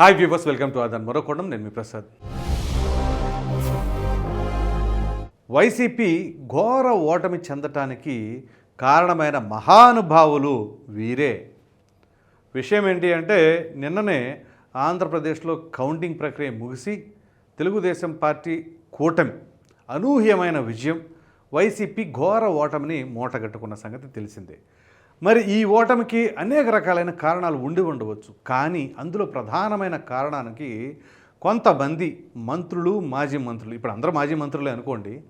Hi viewers welcome to Aadhan మరోకోణం నేను మీ Prasad YCP ఘోర ఓటమి చెందటానికి కారణమైన మహానుభావులు వీరే. విషయం ఏంటి అంటే నిన్ననే ఆంధ్రప్రదేశ్లో కౌంటింగ్ ప్రక్రియ ముగిసి తెలుగుదేశం పార్టీ కూటమి అనూహ్యమైన విజయం వైసీపీ ఘోర ఓటమిని మూటగట్టుకున్న సంగతి తెలిసిందే. మరి ఈ ఓటమికి అనేక రకాలైన కారణాలు ఉండి ఉండవచ్చు. కానీ అందులో ప్రధానమైన కారణానికి కొంతమంది మంత్రులు మాజీ మంత్రులు ఇప్పుడు అందరూ మాజీ మంత్రులే అనుకోండి.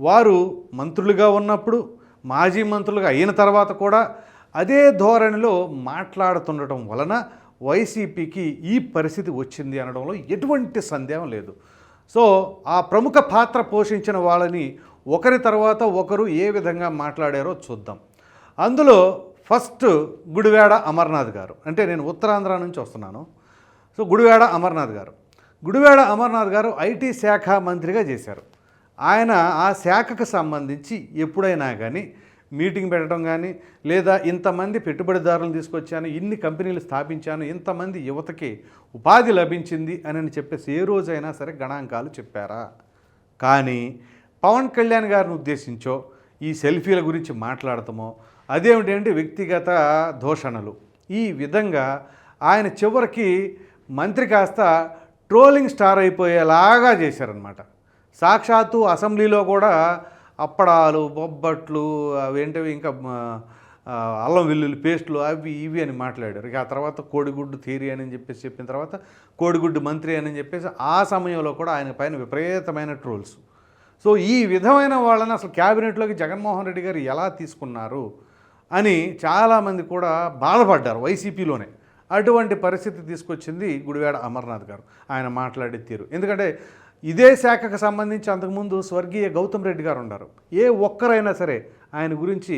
వారు మంత్రులుగా ఉన్నప్పుడు మాజీ మంత్రులుగా అయిన తర్వాత కూడా అదే ధోరణిలో మాట్లాడుతుండటం వలన వైసీపీకి ఈ పరిస్థితి వచ్చింది అనడంలో ఎటువంటి సందేహం లేదు. సో ఆ ప్రముఖ పాత్ర పోషించిన వాళ్ళని ఒకరి తర్వాత ఒకరు ఏ విధంగా మాట్లాడారో చూద్దాం. అందులో ఫస్ట్ గుడివాడ అమర్నాథ్ గారు. అంటే నేను ఉత్తరాంధ్ర నుంచి వస్తున్నాను. సో గుడివాడ అమర్నాథ్ గారు. గుడివాడ అమర్నాథ్ గారు ఐటీ శాఖ మంత్రిగా చేశారు. ఆయన ఆ శాఖకు సంబంధించి ఎప్పుడైనా కానీ మీటింగ్ పెట్టడం కానీ లేదా ఇంతమంది పెట్టుబడిదారులను తీసుకొచ్చాను ఇన్ని కంపెనీలు స్థాపించాను ఇంతమంది యువతకి ఉపాధి లభించింది అని చెప్పేసి ఏ రోజైనా సరే గణాంకాలు చెప్పారా? కానీ పవన్ కళ్యాణ్ గారిని ఉద్దేశించో ఈ సెల్ఫీల గురించి మాట్లాడటమో అదేమిటంటే వ్యక్తిగత దూషణలు. ఈ విధంగా ఆయన చివరికి మంత్రి కాస్త ట్రోలింగ్ స్టార్ అయిపోయేలాగా చేశారనమాట సాక్షాత్తు అసెంబ్లీలో కూడా అప్పడాలు బొబ్బట్లు అవేంటివి ఇంకా అల్లం వెల్లుల్లి పేస్టులు అవి ఇవి అని మాట్లాడారు. ఇక ఆ తర్వాత కోడిగుడ్డు థీరీ అని చెప్పేసి చెప్పిన తర్వాత కోడిగుడ్డు మంత్రి అని చెప్పేసి ఆ సమయంలో కూడా ఆయన పైన విపరీతమైన ట్రోల్స్. సో ఈ విధమైన వాళ్ళని అసలు క్యాబినెట్లోకి జగన్మోహన్ రెడ్డి గారు ఎలా తీసుకున్నారు? అని చాలామంది కూడా బాధపడ్డారు వైసీపీలోనే. అటువంటి పరిస్థితి తీసుకొచ్చింది గుడివాడ అమర్నాథ్ గారు. ఆయన మాట్లాడే తీరు. ఎందుకంటే ఇదే శాఖకు సంబంధించి అంతకుముందు స్వర్గీయ గౌతమ్ రెడ్డి గారు ఉన్నారు. ఏ ఒక్కరైనా సరే ఆయన గురించి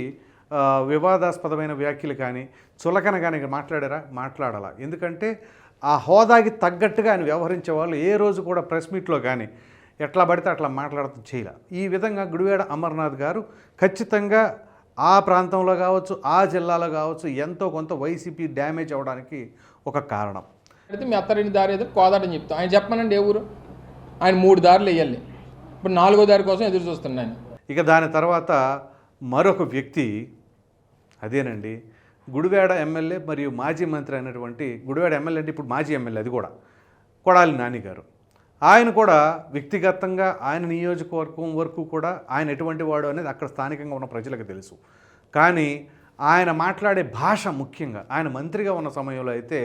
వివాదాస్పదమైన వ్యాఖ్యలు కానీ చులకన కానీ మాట్లాడారా? మాట్లాడాలా. ఎందుకంటే ఆ హోదాకి తగ్గట్టుగా ఆయన వ్యవహరించే వాళ్ళు ఏ రోజు కూడా ప్రెస్ మీట్లో కానీ ఎట్లా పడితే అట్లా మాట్లాడటం చేయాలి. ఈ విధంగా గుడివేడ అమర్నాథ్ గారు ఖచ్చితంగా ఆ ప్రాంతంలో కావచ్చు ఆ జిల్లాలో కావచ్చు ఎంతో కొంత వైసీపీ డ్యామేజ్ అవ్వడానికి ఒక కారణం. అయితే మీ అత్తరింటి దారి ఏదో కోదాటని చెప్తాం. ఆయన చెప్పమనండి ఏ ఊరు? ఆయన మూడు దారులు వేయాలి. ఇప్పుడు నాలుగో దారి కోసం ఎదురు చూస్తున్నాను ఇక దాని తర్వాత మరొక వ్యక్తి అదేనండి గుడివాడ ఎమ్మెల్యే మరియు మాజీ మంత్రి అయినటువంటి గుడివాడ ఎమ్మెల్యే అంటే ఇప్పుడు మాజీ ఎమ్మెల్యే అది కూడా కొడాలి నాని గారు. ఆయన కూడా వ్యక్తిగతంగా ఆయన నియోజకవర్గం వరకు కూడా ఆయన ఎటువంటి వాడు అనేది అక్కడ స్థానికంగా ఉన్న ప్రజలకు తెలుసు. కానీ ఆయన మాట్లాడే భాష ముఖ్యంగా ఆయన మంత్రిగా ఉన్న సమయంలో అయితే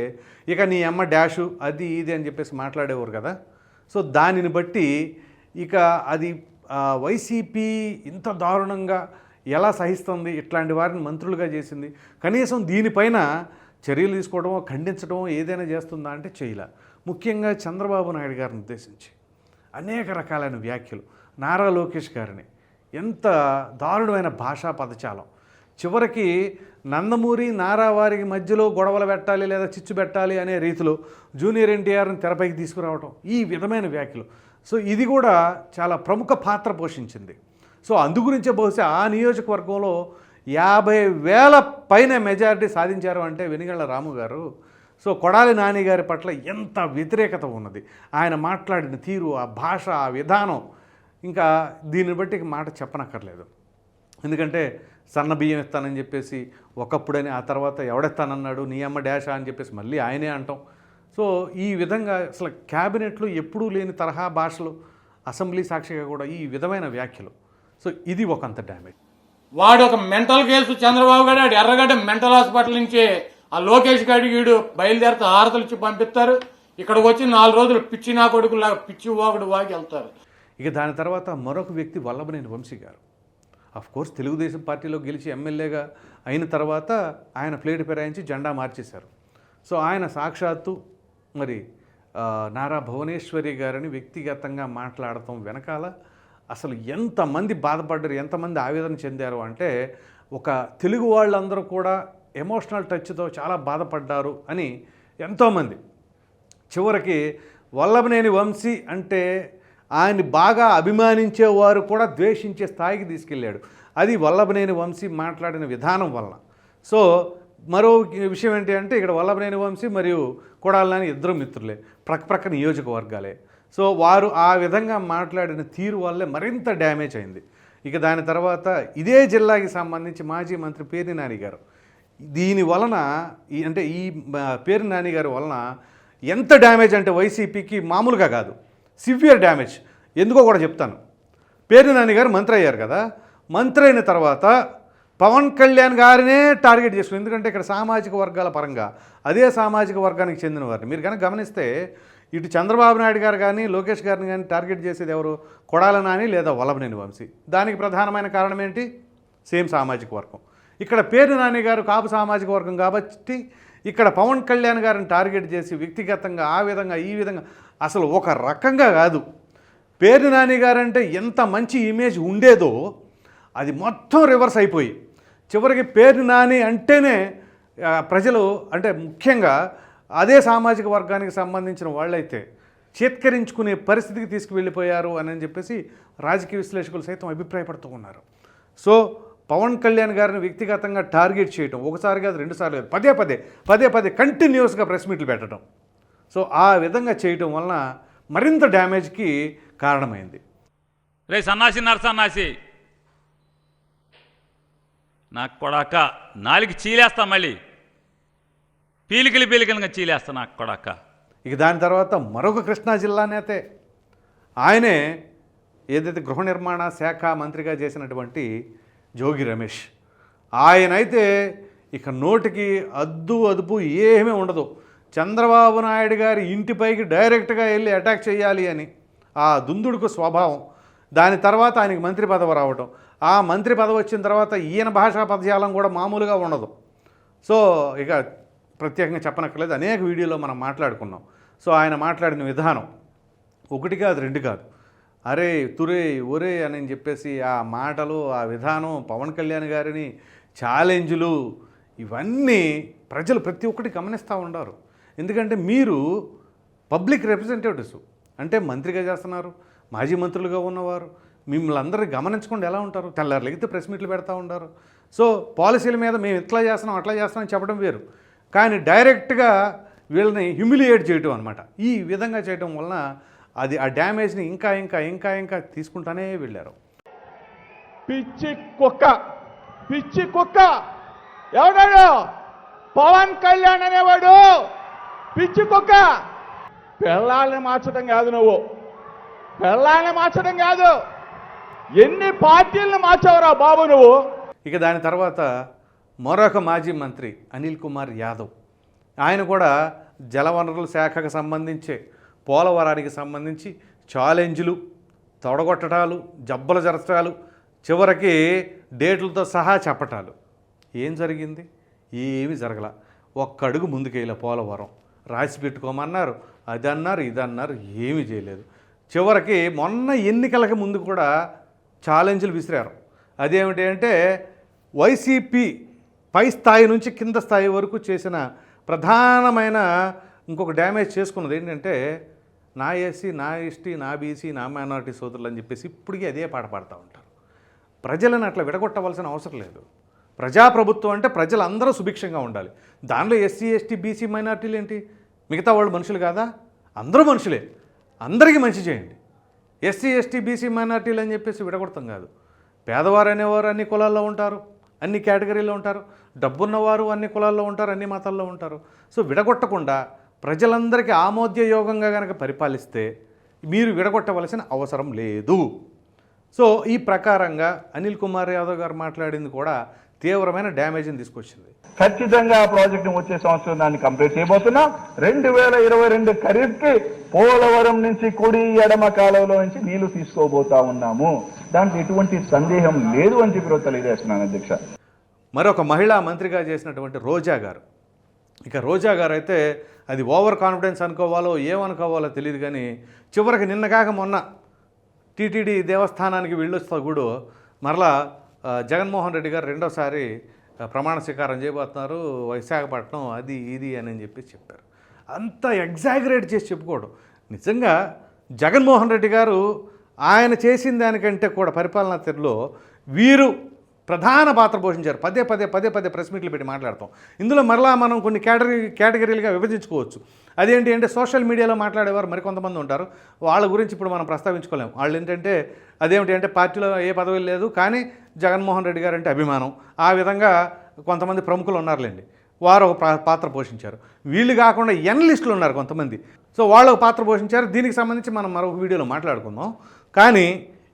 ఇక నీ అమ్మ డాషు అది ఇది అని చెప్పేసి మాట్లాడేవారు కదా. సో దానిని బట్టి ఇక అది వైసీపీ ఇంత దారుణంగా ఎలా సహిస్తుంది? ఇట్లాంటి వారిని మంత్రులుగా చేసింది. కనీసం దీనిపైన చర్యలు తీసుకోవడమో ఖండించడమో ఏదైనా చేస్తుందా అంటే చేయలే. ముఖ్యంగా చంద్రబాబు నాయుడు గారిని ఉద్దేశించి అనేక రకాలైన వ్యాఖ్యలు. నారా లోకేష్ గారిని. ఎంత దారుణమైన భాషా పదచాలం చివరికి నందమూరి నారా వారికి మధ్యలో గొడవలు పెట్టాలి లేదా చిచ్చు పెట్టాలి అనే రీతిలో జూనియర్ ఎన్టీఆర్ని తెరపైకి తీసుకురావటం ఈ విధమైన వ్యాఖ్యలు. సో ఇది కూడా చాలా ప్రముఖ పాత్ర పోషించింది. సో అందుగురించే బహుశా ఆ నియోజకవర్గంలో యాభై వేల పైన మెజారిటీ సాధించారు అంటే వెనుగళ్ళ రాము గారు. సో కొడాలి నాని గారి పట్ల ఎంత వ్యతిరేకత ఉన్నది. ఆయన మాట్లాడిన తీరు ఆ భాష ఆ విధానం ఇంకా దీన్ని బట్టి మాట చెప్పనక్కర్లేదు. ఎందుకంటే సన్న బియ్యం ఇస్తానని చెప్పేసి ఒకప్పుడని ఆ తర్వాత ఎవడెత్తానన్నాడు నీ అమ్మ డాషా అని చెప్పేసి మళ్ళీ ఆయనే అంటాం. సో ఈ విధంగా అసలు క్యాబినెట్లో ఎప్పుడూ లేని తరహా భాషలు అసెంబ్లీ సాక్షిగా కూడా ఈ విధమైన వ్యాఖ్యలు. సో ఇది ఒకంత డ్యామేజ్. వాడు ఒక మెంటల్ కేసు చంద్రబాబు గారు ఎర్రగడ్డ మెంటల్ హాస్పిటల్ నుంచి ఆ లోకేష్ గారికి వీడు బయలుదేరితే హారతలు ఇచ్చి పంపిస్తారు. ఇక్కడికి వచ్చి నాలుగు రోజులు పిచ్చి నా కొడుకులా పిచ్చి వాగుడు వాగి వెళ్తారు. ఇక దాని తర్వాత మరొక వ్యక్తి వల్లభనేని వంశీ గారు. కోర్స్ తెలుగుదేశం పార్టీలో గెలిచి ఎమ్మెల్యేగా అయిన తర్వాత ఆయన ప్లేట్ ఫిరాయించి జెండా మార్చేశారు. సో ఆయన సాక్షాత్తు మరి నారా భువనేశ్వరి గారిని వ్యక్తిగతంగా మాట్లాడటం వెనకాల అసలు ఎంతమంది బాధపడ్డారు ఎంతమంది ఆవేదన చెందారు అంటే ఒక తెలుగు వాళ్ళందరూ కూడా ఎమోషనల్ టచ్తో చాలా బాధపడ్డారు అని ఎంతోమంది. చివరికి వల్లభనేని వంశీ అంటే ఆయన్ని బాగా అభిమానించేవారు కూడా ద్వేషించే స్థాయికి తీసుకెళ్ళాడు. అది వల్లభనేని వంశీ మాట్లాడిన విధానం వలన సో మరో విషయం ఏంటి అంటే ఇక్కడ వల్లభనేని వంశీ మరియు కొడాలని ఇద్దరు మిత్రులే ప్రక్క నియోజకవర్గాలే. సో వారు ఆ విధంగా మాట్లాడిన తీరు వల్లే మరింత డ్యామేజ్ అయింది. ఇక దాని తర్వాత ఇదే జిల్లాకి సంబంధించి మాజీ మంత్రి పేర్ని నాని గారు దీని వలన ఈ అంటే ఈ పేరు నాని గారి వలన ఎంత డ్యామేజ్ అంటే వైసీపీకి మామూలుగా కాదు. Severe damage. ఎందుకో కూడా చెప్తాను. పేరు నాని గారు మంత్రి అయ్యారు కదా. మంత్రి అయిన తర్వాత పవన్ కళ్యాణ్ గారినే టార్గెట్ చేసుకుని ఎందుకంటే ఇక్కడ సామాజిక వర్గాల పరంగా అదే సామాజిక వర్గానికి చెందిన వారిని. మీరు కనుక గమనిస్తే ఇటు చంద్రబాబు నాయుడు గారు కానీ లోకేష్ గారిని కానీ టార్గెట్ చేసేది ఎవరు? కొడాల నాని లేదా వల్లభనేని వంశీ. దానికి ప్రధానమైన కారణం ఏంటి? సేమ్ సామాజిక వర్గం. ఇక్కడ పేరు నాని గారు కాపు సామాజిక వర్గం కాబట్టి ఇక్కడ పవన్ కళ్యాణ్ గారిని టార్గెట్ చేసి వ్యక్తిగతంగా ఆ విధంగా ఈ విధంగా అసలు ఒక రకంగా కాదు. పేరు నాని గారంటే ఎంత మంచి ఇమేజ్ ఉండేదో అది మొత్తం రివర్స్ అయిపోయి. చివరికి పేరు నాని అంటేనే ప్రజలు అంటే ముఖ్యంగా అదే సామాజిక వర్గానికి సంబంధించిన వాళ్ళైతే చేత్కరించుకునే పరిస్థితికి తీసుకువెళ్ళిపోయారు అని చెప్పేసి రాజకీయ విశ్లేషకులు సైతం అభిప్రాయపడుతూ ఉన్నారు. సో పవన్ కళ్యాణ్ గారిని వ్యక్తిగతంగా టార్గెట్ చేయటం ఒకసారి కాదు రెండుసార్లు కాదు పదే పదే పదే పదే కంటిన్యూస్గా ప్రెస్ మీట్లు పెట్టడం సో ఆ విధంగా చేయటం వలన మరింత డ్యామేజ్కి కారణమైంది. రే సన్నాసి నరసన్నాసి. నాకు కొడాక నాలుగు చీలేస్తా మళ్ళీ. పీలికలు పీలికలుగా చీలేస్తా నాకు కొడాక. ఇక దాని తర్వాత మరొక కృష్ణా జిల్లా నేతే. ఆయనే ఏదైతే గృహ నిర్మాణ శాఖ మంత్రిగా చేసినటువంటి జోగి రమేష్. ఆయనైతే ఇక నోటికి అద్దు అదుపు ఏమీ ఉండదు. చంద్రబాబు నాయుడు గారి ఇంటిపైకి డైరెక్ట్గా వెళ్ళి అటాక్ చేయాలి అని. ఆ దుందుడుకు స్వభావం. దాని తర్వాత ఆయనకి మంత్రి పదవి రావటం. ఆ మంత్రి పదవి వచ్చిన తర్వాత ఈయన భాషా పదజాలం కూడా మామూలుగా ఉండదు. సో ఇక ప్రత్యేకంగా చెప్పనక్కర్లేదు. అనేక వీడియోలో మనం మాట్లాడుకున్నాం. సో ఆయన మాట్లాడిన విధానం. ఒకటి కాదు రెండు కాదు. అరే తురే ఒరే అని చెప్పేసి ఆ మాటలు ఆ విధానం పవన్ కళ్యాణ్ గారిని ఛాలెంజ్లు ఇవన్నీ ప్రజలు ప్రతి ఒక్కటి గమనిస్తూ ఉండారు. ఎందుకంటే మీరు పబ్లిక్ రిప్రజెంటేటివ్స్ అంటే మంత్రిగా చేస్తున్నారు మాజీ మంత్రులుగా ఉన్నవారు మిమ్మల్ని అందరూ గమనించకుండా ఎలా ఉంటారు? తెల్లారు లెగితే ప్రెస్ మీట్లు పెడతా ఉంటారు సో పాలసీల మీద మేము ఇట్లా చేస్తున్నాం అట్లా చేస్తున్నాం చెప్పడం వేరు. కానీ డైరెక్ట్గా వీళ్ళని హ్యూమిలియేట్ చేయటం అనమాట ఈ విధంగా చేయటం వలన అది ఆ డ్యామేజ్ని ఇంకా ఇంకా ఇంకా ఇంకా తీసుకుంటానే వెళ్ళారు. పిచ్చి కుక్క పిచ్చి కుక్క. ఎవడాడు? పవన్ కళ్యాణ్ అనేవాడు. పిచ్చి కుక్క. పిల్లల్ని మార్చడం కాదు నువ్వు. పిల్లల్ని మార్చడం కాదు. ఎన్ని పార్టీలను మార్చావురా బాబు నువ్వు? ఇక దాని తర్వాత మరొక మాజీ మంత్రి అనిల్ కుమార్ యాదవ్. ఆయన కూడా జలవనరుల శాఖకు సంబంధించే పోలవరానికి సంబంధించి ఛాలెంజ్లు తొడగొట్టడాలు జబ్బలు జరచడాలు చివరికి డేట్లతో సహా చెప్పటాలు. ఏం జరిగింది? ఏమి జరగల. ఒక్క అడుగు ముందుకెళ్ళ పోలవరం. రాసి పెట్టుకోమన్నారు. అది అన్నారు ఇది అన్నారు ఏమీ చేయలేదు. చివరికి మొన్న ఎన్నికలకి ముందు కూడా ఛాలెంజ్లు విసిరారు. అదేమిటి అంటే వైసీపీ పై స్థాయి నుంచి కింద స్థాయి వరకు చేసిన ప్రధానమైన ఇంకొక డ్యామేజ్ చేసుకున్నది ఏంటంటే నా ఎస్సీ నా ఎస్టీ నా బీసీ నా మైనారిటీ సోదరులు అని చెప్పేసి ఇప్పటికీ అదే పాట పాడుతూ ఉంటారు. ప్రజలను అట్లా విడగొట్టవలసిన అవసరం లేదు. ప్రజాప్రభుత్వం అంటే ప్రజలందరూ సుభిక్షంగా ఉండాలి. దానిలో ఎస్సీ ఎస్టీ బీసీ మైనార్టీలు ఏంటి? మిగతా వాళ్ళు మనుషులు కాదా? అందరూ మనుషులే. అందరికీ మంచి చేయండి. ఎస్సీ ఎస్టీ బీసీ మైనార్టీలు అని చెప్పేసి విడగొడతాం కాదు. పేదవారు అనేవారు అన్ని కులాల్లో ఉంటారు అన్ని కేటగిరీలో ఉంటారు. డబ్బున్నవారు అన్ని కులాల్లో ఉంటారు అన్ని మతాల్లో ఉంటారు. సో విడగొట్టకుండా ప్రజలందరికీ ఆమోద్యయోగంగా కనుక పరిపాలిస్తే మీరు విడగొట్టవలసిన అవసరం లేదు. సో ఈ ప్రకారంగా అనిల్ కుమార్ యాదవ్ గారు మాట్లాడింది కూడా తీవ్రమైన డ్యామేజ్ని తీసుకొచ్చింది. ఖచ్చితంగా ఆ ప్రాజెక్ట్ వచ్చే సంవత్సరం దాన్ని కంప్లీట్ చేయబోతున్నాం. రెండు వేల ఇరవై రెండు ఖరీఫ్కి పోలవరం నుంచి కుడి ఎడమ కాలువలో నుంచి నీళ్ళు తీసుకోబోతా ఉన్నాము. దాంట్లో ఎటువంటి సందేహం లేదు అని చెప్పి తెలియజేస్తున్నాను అధ్యక్ష. మరొక మహిళా మంత్రిగా చేసినటువంటి రోజా గారు. ఇక రోజా గారు అయితే అది ఓవర్ కాన్ఫిడెన్స్ అనుకోవాలో ఏమనుకోవాలో తెలియదు కానీ చివరికి నిన్న కాక మొన్న టీటీడీ దేవస్థానానికి వెళ్ళొస్తా కూడా మరలా జగన్మోహన్ రెడ్డి గారు రెండోసారి ప్రమాణ స్వీకారం చేయబోతున్నారు విశాఖపట్నం అది ఇది అని చెప్పి చెప్పారు. అంత ఎగ్జాగరేట్ చేసి చెప్పుకోవడం. నిజంగా జగన్మోహన్ రెడ్డి గారు ఆయన చేసిన దానికంటే కూడా పరిపాలనా తీరులో వీరు ప్రధాన పాత్ర పోషించారు. పదే పదే పదే పదే ప్రెస్ మీట్లు పెట్టి మాట్లాడతాం. ఇందులో మరలా మనం కొన్ని కేటగిరీ కేటగిరీలుగా విభజించుకోవచ్చు. అదేంటి అంటే సోషల్ మీడియాలో మాట్లాడేవారు మరికొంతమంది ఉంటారు. వాళ్ళ గురించి ఇప్పుడు మనం ప్రస్తావించుకోలేము. వాళ్ళు ఏంటంటే అదేమిటి అంటే పార్టీలో ఏ పదవి లేదు కానీ జగన్మోహన్ రెడ్డి గారు అంటే అభిమానం. ఆ విధంగా కొంతమంది ప్రముఖులు ఉన్నారులేండి. వారు ఒక పాత్ర పోషించారు. వీళ్ళు కాకుండా ఎన్ లిస్టులు ఉన్నారు కొంతమంది. సో వాళ్ళు ఒక పాత్ర పోషించారు. దీనికి సంబంధించి మనం మరొక వీడియోలో మాట్లాడుకుందాం. కానీ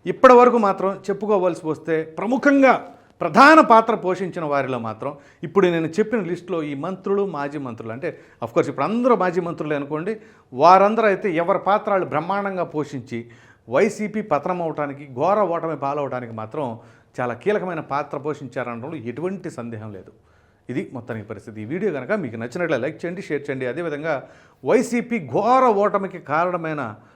ఇప్పటి వరకు మాత్రం చెప్పుకోవాల్సి వస్తే ప్రముఖంగా ప్రధాన పాత్ర పోషించిన వారిలో మాత్రం ఇప్పుడు నేను చెప్పిన లిస్టులో ఈ మంత్రులు మాజీ మంత్రులు. అంటే అఫ్కోర్స్ ఇప్పుడు అందరూ మాజీ మంత్రులే అనుకోండి. వారందరూ అయితే ఎవరి పాత్రలు బ్రహ్మాండంగా పోషించి వైసీపీ పతనం అవడానికి ఘోర ఓటమి పాలవడానికి మాత్రం చాలా కీలకమైన పాత్ర పోషించారనడంలో ఎటువంటి సందేహం లేదు. ఇది మొత్తానికి పరిస్థితి. ఈ వీడియో కనుక మీకు నచ్చినట్లే లైక్ చేయండి షేర్ చేయండి. అదేవిధంగా వైసీపీ ఘోర ఓటమికి కారణమైన